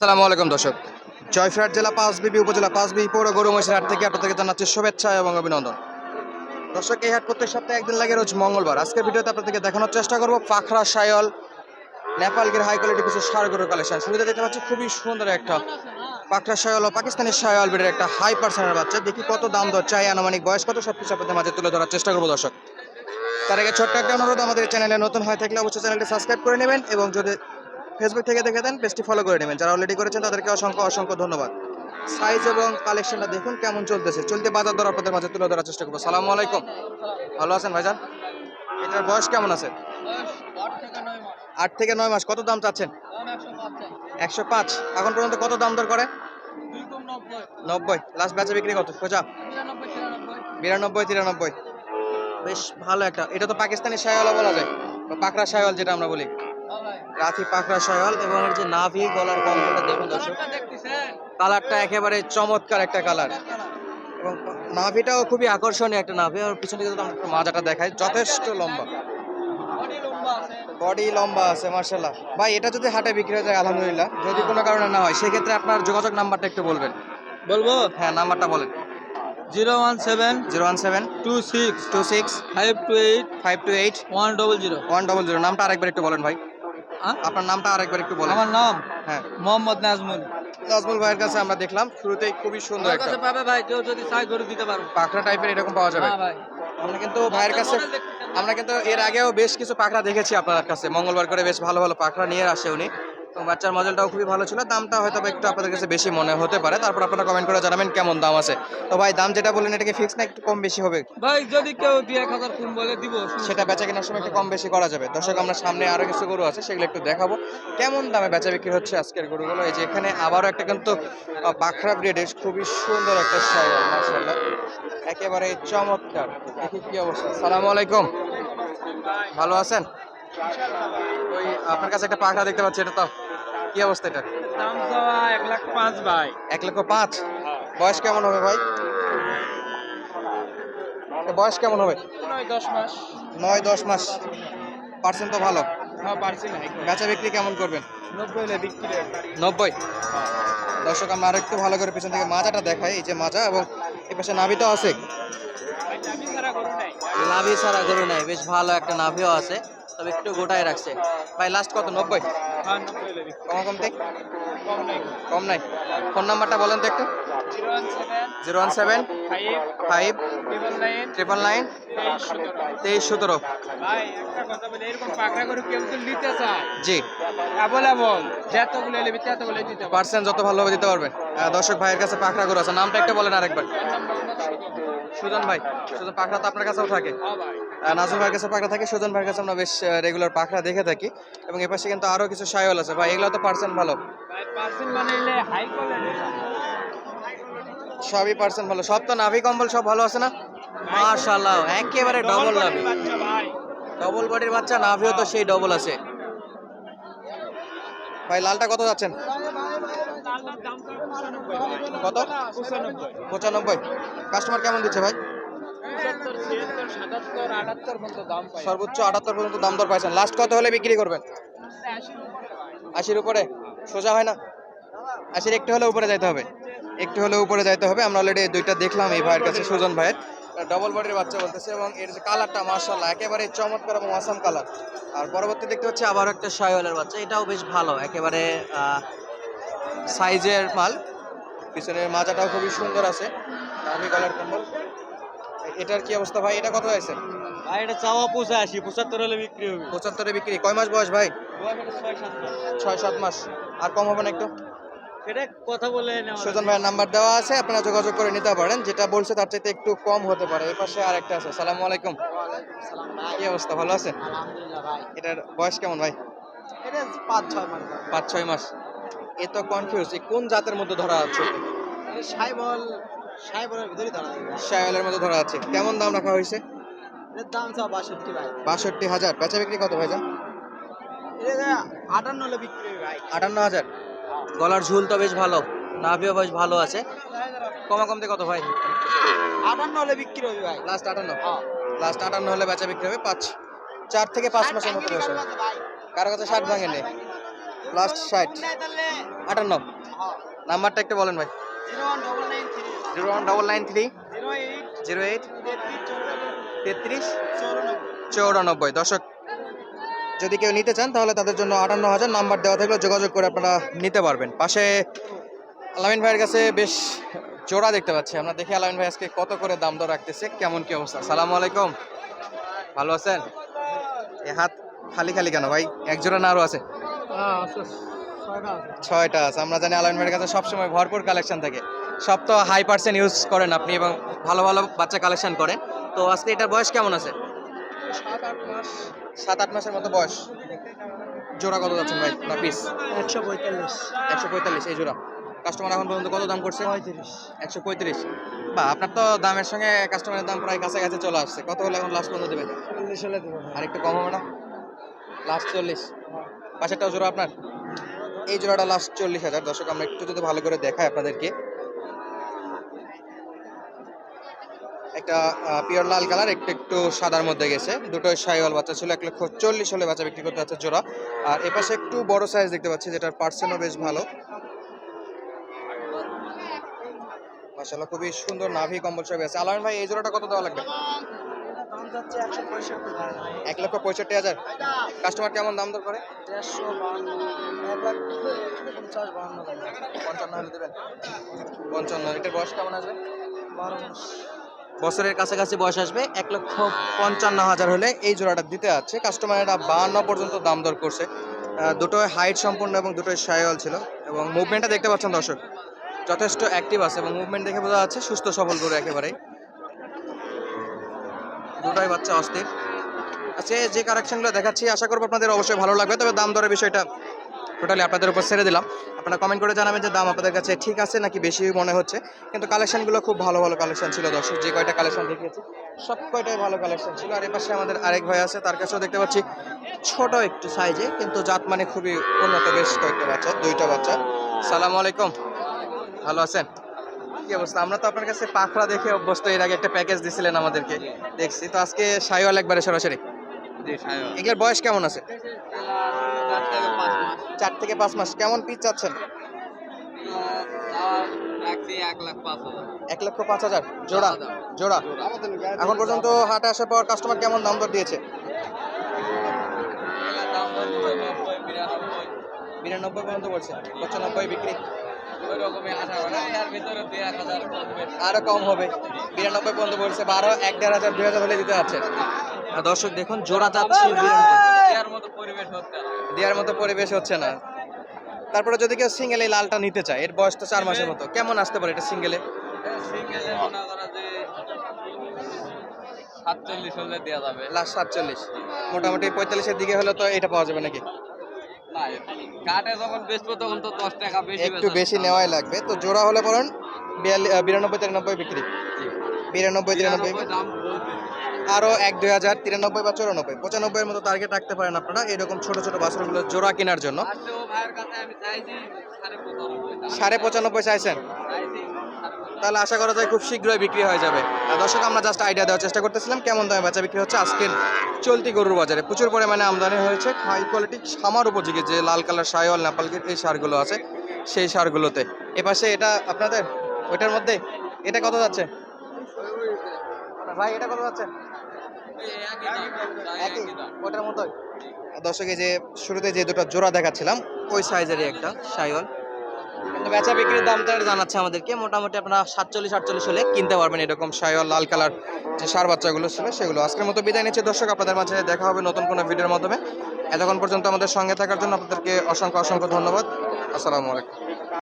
আসসালামু আলাইকুম, দর্শক। জয়ফ্রাট জেলা পাঁচবিবি উপজেলা পাঁচবিবি পৌর গরু মহিষের হাট থেকে আপনার থেকে জানাচ্ছি শুভেচ্ছা এবং অভিনন্দন। দর্শক, এই হাট প্রত্যেক সপ্তাহে একদিন লাগে রোজ মঙ্গলবার। আজকের ভিডিওতে আপনাদেরকে দেখানোর চেষ্টা করব পাখরা সায়ল নেপালগির হাই কোয়ালিটি কিছু সার গরুর কালেকশন শুরুতে দেখতে পাচ্ছি খুবই সুন্দর একটা পাখরা সায়ল ও পাকিস্তানি সায়ল বিটের একটা হাই পার্সেন্টের বাচ্চা। দেখি কত দাম দর চাই, আনুমানিক বয়স কত সব কিছু আপনাদের মাঝে তুলে ধরার চেষ্টা করব, দর্শক। তার আগে ছোট্ট একটা অনুরোধ, আমাদের চ্যানেলে নতুন হয়ে থাকলে অবশ্যই চ্যানেলটি সাবস্ক্রাইব করে নেবেন এবং যদি ফেসবুক থেকে দেখে দেন, পেজটি ফলো করে নেবেন। যারা অলরেডি করেছেন, তাদেরকে অসংখ্য অসংখ্য ধন্যবাদ। সাইজ এবং কালেকশনটা দেখুন কেমন চলতেছে। চলতে বাজার দর আপনাদের মাঝে তুলে ধরার চেষ্টা করব। সালামু আলাইকুম। ভালো আছেন ভাইজান? এটার বয়স কেমন আছে? আট থেকে নয় মাস। কত দাম চাচ্ছেন? একশো পাঁচ। এখন পর্যন্ত কত দাম দর করে নব্বই। লাস্ট বেচা বিক্রি কত? খোঁজা বিরানব্বই, তিরানব্বই। বেশ ভালো একটা। এটা তো পাকিস্তানি শায়ওয়ালা বলা যায় পাকড়া শায়ওয়াল যেটা আমরা বলি। রাথি পাকড়া শায়ওয়াল এবং এর যে নাভি গলার কম্বলটা দেখুন দর্শক কালারটা একেবারে চমৎকার একটা কালার। এবং নাভিটাও খুবই আকর্ষণীয় একটা নাভি আর পিছনে যদি আমরা একটু মাজাটা দেখাই যথেষ্ট লম্বা। বডি লম্বা আছে মার্শাল্লাহ ভাই এটা যদি হাটে বিক্রি হয়ে যায় আলহামদুলিল্লাহ যদি কোনো কারণে না হয় সেক্ষেত্রে আপনার যোগাযোগ নাম্বারটা একটু বলবেন। বলব? হ্যাঁ নাম্বারটা বলেন। Zero one seven zero one seven two six two six five two eight five two eight one double zero. One double zero. নামটা আরেকবার একটু বলেন ভাই। আপনার নামটা আরেকবার একটু বলেন। আমার নাম হ্যাঁ। মোহাম্মদ নাজমুল। নাজমুল ভাইয়ের কাছে আমরা দেখলাম শুরুতেই খুবই সুন্দর একটা কাছে পাবে ভাই কেউ যদি চাই গরু দিতে পারো। পাখরা টাইপের এরকম পাওয়া যাবে। হ্যাঁ ভাই। আমরা কিন্তু ভাইয়ের কাছে আমরা কিন্তু এর আগেও বেশ কিছু পাখরা দেখেছি আপনার কাছে। মঙ্গলবার করে বেশ ভালো ভালো পাখরা নিয়ে আসে উনি। তো বাচ্চার মডেলটাও খুবই ভালো ছিল। দামটা হয়তো একটু আপনাদের কাছে বেশি মনে হতে পারে। তারপর আপনারা কমেন্ট করে জানাবেন কেমন দাম আছে। তো ভাই দাম যেটা বললেন এটা কি ফিক্স না একটু কম বেশি হবে? ভাই যদি কেউ দুই এক হাজার কম বলে দিব সেটা বেচা কেনার সময় একটু কম বেশি করা যাবে। দর্শক আমরা সামনে আরও কিছু গরু আছে সেগুলো একটু দেখাবো। কেমন দামে বেচা বিক্রি হচ্ছে আজকের গরুগুলো? এই যে এখানে আবারও একটা কিন্তু বাখরা ব্রিডের খুবই সুন্দর একটা শাড়ি মাশাআল্লাহ। একেবারে চমৎকার। দেখি কি অবস্থা। সালামু আলাইকুম। ভালো আছেন? ওই আপনার কাছে একটা পাখরা দেখতে পাচ্ছি এটা তো। কি অবস্থা এটা? দাম এক লাখ পাঁচ ভাই। এক লক্ষ পাঁচ? বয়স কেমন হবে ভাই? বয়স কেমন হবে? নয় দশ মাস। নয় দশ মাস। পার্সেন্ট তো ভালো। হ্যাঁ বেচা বিক্রি কেমন করবেন? নব্বই হলে বিক্রি নব্বই? দর্শক আমরা আরেকটু ভালো করে পিছন থেকে মাজাটা দেখাই এই যে মাজা এবং এই পাশে নাভিটাও আছে। নাভি ছাড়া গরু নাই বেশ ভালো একটা নাভিও আছে। তবে একটু গোটায় রাখছে। ভাই লাস্ট কত? নব্বই? কম কম নাই কম নাই। ফোন নাম্বারটা বলেন তো একটু। Zero one seven, five triple nine তেইশ সতেরো। জি। পার্সেন্ট যত ভালোভাবে দিতে পারবেন। দর্শক ভাইয়ের কাছে পাখরা গরু আছে। নামটা একটা বলেন আরেকবার। সুজন ভাই, সুজন পাখরা তো আপনার কাছেও থাকে। নাজুর ভাইয়ের কাছে পাখরা থাকে। সুজন ভাইয়ের কাছে আমরা বেশ রেগুলার পাখরা দেখে থাকি এবং এ পাশে কিন্তু আরও কিছু সায়ল আছে। ভাই এগুলো তো পার্সেন্ট ভালো। সবই পার্সেন্ট ভালো। সব তো নাভি কম্বল সব ভালো আছে না? মাশাআল্লাহ একেবারে ডবল নাভি। ডবল বডির বাচ্চা নাভিও তো সেই ডবল আছে। ভাই লালটা কত যাচ্ছেন? তার দাম তো 95 ভাই কত? পঁচানব্বই। কাস্টমার কেমন দিচ্ছে ভাই? সর্বোচ্চ আটাত্তর পর্যন্ত দাম দর পাইছেন। লাস্ট কত হলে বিক্রি করবেন? 80 উপরে ভাই আশির উপরে। সোজা হয় না? আশির একটু হলে উপরে যাইতে হবে। একটু হলে উপরে যাইতে হবে। আমরা অলরেডি দুইটা দেখলাম এই ভাইয়ের কাছে, সুজন ভাইয়ের। ডবল বডির বাচ্চা বলতেছে এবং এর যে কালারটা মার্শাল্লাহ একেবারে চমৎকার এবং আসাম কালার আর পরবর্তী দেখতে হচ্ছে আবার একটা শাইওয়ালের বাচ্চা। এটাও বেশ ভালো, একেবারে সাইজের মাল। পিছনের মাজাটাও খুবই সুন্দর আছে। কালার কম্বল এটার কি অবস্থা ভাই? এটা কত হয়েছে? ভাই এটা চাওয়া পৌঁছে আসি 75 হলে বিক্রি হবে। পঁচাত্তরে বিক্রি। কয় মাস বয়স ভাই? ছয় সাত মাস। আর কম হবে না একটু? এটা কথা বলে সুজন ভাইয়ের নাম্বার দেওয়া আছে আপনারা যোগাযোগ করে নিতে পারেন। যেটা বলছে তার চাইতে একটু কম হতে পারে। এই পাশে আরেকটা আছে। সালামু আলাইকুম। কি অবস্থা? ভালো আছে? আলহামদুলিল্লাহ ভাই। এটার বয়স কেমন ভাই? এটা 5 6 মাস পাঁচ ছয় মাস। এ তো কনফিউজ কোন জাতের মধ্যে ধরা আছে? সাইবল সাইবলের ভিতরে ধরা মধ্যে ধরা আছে। কেমন দাম রাখা হয়েছে? এর দাম চাও 62 ভাই। বাষট্টি হাজার। বেচা বিক্রি কত ভাই এটা 58 হলে বিক্রি ভাই। আটান্ন হাজার। গলার ঝুল তো বেশ ভালো। নাভিও বেশ ভালো আছে। কমা কমতে কত ভাই? 58 হলে বিক্রি হবে ভাই। লাস্ট আটান্ন। লাস্ট আটান্ন হলে বেচা বিক্রি হবে পাঁচ। চার থেকে পাঁচ মাসের মতো বয়স। কারও কাছে ষাট ভাঙে নেই লাস্ট ষাট আটান্ন। নাম্বারটা একটু বলেন ভাই। Zero one double nine three. Zero eight. তেত্রিশ। চৌরানব্বই। দর্শক যদি কেউ নিতে চান তাহলে তাদের জন্য আটান্ন হাজার নাম্বার দেওয়া থাকলে। যোগাযোগ করে আপনারা নিতে পারবেন। পাশে আলামিন ভাইয়ের কাছে বেশ জোড়া দেখতে পাচ্ছি। আমরা দেখি আলামিন ভাই আজকে কত করে দাম দর রাখতেছে কেমন কি অবস্থা। সালাম আলাইকুম। ভালো আছেন? এ হাত খালি খালি কেন ভাই? এক জোড়া না আরও আছে। ছয়টা আছে। আমরা জানি আলামিন ভাইয়ের কাছে সবসময় ভরপুর কালেকশন থাকে। সব তো হাই পার্সেন্ট ইউজ করেন আপনি এবং ভালো ভালো বাচ্চা কালেকশন করেন। তো আজকে এটার বয়স কেমন আছে? সাত আট মাস। সাত আট মাসের মতো বয়স। জোড়া কত যাচ্ছেন ভাই? না পিস একশো পঁয়তাল্লিশ। একশো পঁয়তাল্লিশ এই জোড়া। কাস্টমার এখন পর্যন্ত কত দাম করছে? পঁয়ত্রিশ। একশো পঁয়ত্রিশ। বা আপনার তো দামের সঙ্গে কাস্টমারের দাম প্রায় কাছাকাছি চলে আসছে। কত হলে এখন লাস্ট পর্যন্ত দেবেন? চল্লিশ হলে দেবো। আর একটু কম হবে না? লাস্ট চল্লিশ। পাশেরটাও জোড়া আপনার? এই জোড়াটা লাস্ট চল্লিশ হাজার। দর্শক, আমরা একটু যদি ভালো করে দেখাই আপনাদেরকে। একটা পিওর লাল কালার একটু একটু সাদার মধ্যে গেছে। দুটোই সাইওয়াল বাচ্চা ছিল, এক লক্ষ চল্লিশ হলে বাচ্চা বিক্রি করতে যাচ্ছে জোড়া। আর এপাশে একটু বড় সাইজ দেখতে পাচ্ছি, যেটার পার্সেন্টও বেশ ভালো। মাশাআল্লাহ, খুবই সুন্দর নাভি কম্বল সব আছে। আলামিন ভাই, এই জোড়াটা কত দেওয়া লাগবে? দাম যাচ্ছে একশো পঁয়ষট্টি এক লক্ষ পঁয়ষট্টি হাজার। কাস্টমার কেমন দাম দর করে? দেড়শো বান্ন এক লাখ পঞ্চাশ বান্ন পঞ্চান্ন হলে দেবেন। পঞ্চান্ন। এটার বয়স কেমন আসবে? বারো মাস। বছরের কাছাকাছি বয়স আসবে এক লক্ষ পঞ্চান্ন হাজার হলে এই জোড়াটা দিতে আছে। কাস্টমারেরা বাহান্ন পর্যন্ত দাম দর করছে। দুটোই হাইট সম্পূর্ণ এবং দুটোই সায়ল ছিল। এবং মুভমেন্টটা দেখতে পাচ্ছেন দর্শক। যথেষ্ট অ্যাক্টিভ আছে এবং মুভমেন্ট দেখে বোঝা যাচ্ছে সুস্থ সবল করে একেবারে দুটোই বাচ্চা অস্থির। আচ্ছা যে কারেকশনগুলো দেখাচ্ছি, আশা করব আপনাদের অবশ্যই ভালো লাগবে। তবে দাম দরের বিষয়টা টোটালি আপনাদের উপর ছেড়ে দিলাম। আপনারা কমেন্ট করে জানাবেন যে দাম আপনাদের কাছে ঠিক আছে নাকি বেশি মনে হচ্ছে। কিন্তু কালেকশনগুলো খুব ভালো ভালো কালেকশন ছিল দর্শক, যে কয়টা কালেকশন দেখিয়েছি, সব কয়টাই ভালো কালেকশন ছিল। আর এপাশে আমাদের আরেক ভাই আছে, তার কাছেও দেখতে পাচ্ছি ছোট একটু সাইজে কিন্তু জাত মানে খুবই উন্নত, বেশ কয়েকটা বাচ্চা, দুইটা বাচ্চা। সালাম আলাইকুম। ভালো আছেন? কি অবস্থা? আমরা তো আপনার কাছে পাখরা দেখে অভ্যস্ত এর আগে একটা প্যাকেজ দিছিলেন আমাদেরকে। দেখছি। তো আজকে সাইওয়াল একবারে সরাসরি। এগুলোর বয়স কেমন আছে? চার থেকে পাঁচ মাস। কেমন পিচ চাচ্ছেন? এক লক্ষ পাঁচ হাজার। জোড়া? জোড়া। এখন পর্যন্ত হাটে আসার পর কাস্টমার কেমন দাম দর দিয়েছে বিরানব্বই পর্যন্ত বলছে। পঁচানব্বই বিক্রি। আরও কম হবে। বিরানব্বই পর্যন্ত বলছে বারো এক দেড় হাজার দুই হাজার হলে দিতে আর দর্শক দেখুন জোড়া যাচ্ছে দেওয়ার মতো পরিবেশ হচ্ছে না। তারপরে যদি কেউ সিঙ্গেল এই লালটা নিতে চায় এর বয়স তো চার মাসের মতো কেমন আসতে পারে এটা সিঙ্গেলে সাতচল্লিশ হলে দেওয়া যাবে। লাস্ট সাতচল্লিশ। মোটামুটি পঁয়তাল্লিশের দিকে হলে তো এটা পাওয়া যাবে নাকি? না কাটে যখন বেচবো তখন তো দশ টাকা বেশি একটু বেশি নেওয়াই লাগবে। তো জোড়া হলে বলেন বিরানব্বই তিরানব্বই বিক্রি। বিরানব্বই তিরানব্বই। আরও এক দুই হাজার তিরানব্বই বা চুরানব্বই। পঁচানব্বইয়ের মতো টার্গেট রাখতে পারেন আপনারা এরকম ছোট ছোট বাছরগুলো জোড়া কেনার জন্য। সাড়ে পঁচানব্বই চাইছেন? চাইছি। তাহলে আশা করা যায় খুব শীঘ্রই বিক্রি হয়ে যাবে। দর্শক, আমরা জাস্ট আইডিয়া দেওয়ার চেষ্টা করতেছিলাম কেমন দামে বাচ্চা বিক্রি হচ্ছে আজকের চলতি গরুর বাজারে। প্রচুর পরিমাণে আমদানি হয়েছে হাই কোয়ালিটি সামার উপযোগী যে লাল কালার সাইওয়াল নেপাল গির এই সারগুলো আছে, সেই সারগুলোতে। এপাশে এটা আপনাদের, ওইটার মধ্যে, এটা কত যাচ্ছে? ভাই, এটা কত যাচ্ছে? দর্শক যে শুরুতে যে দুটো জোড়া দেখাচ্ছিলাম, ওই সাইজেরই একটা সাইওয়াল কিন্তু বেচা বিক্রির দাম দামটা জানাচ্ছে আমাদেরকে। মোটামুটি আপনারা সাতচল্লিশ, আটচল্লিশ হলে কিনতে পারবেন এরকম সায়ল লাল কালার যে সার বাচ্চাগুলো ছিল সেগুলো। আজকের মতো বিদায় নিচ্ছে। দর্শক, আপনাদের মাঝে দেখা হবে নতুন কোনো ভিডিওর মাধ্যমে। এতক্ষণ পর্যন্ত আমাদের সঙ্গে থাকার জন্য আপনাদেরকে অসংখ্য অসংখ্য ধন্যবাদ। আসসালামু আলাইকুম।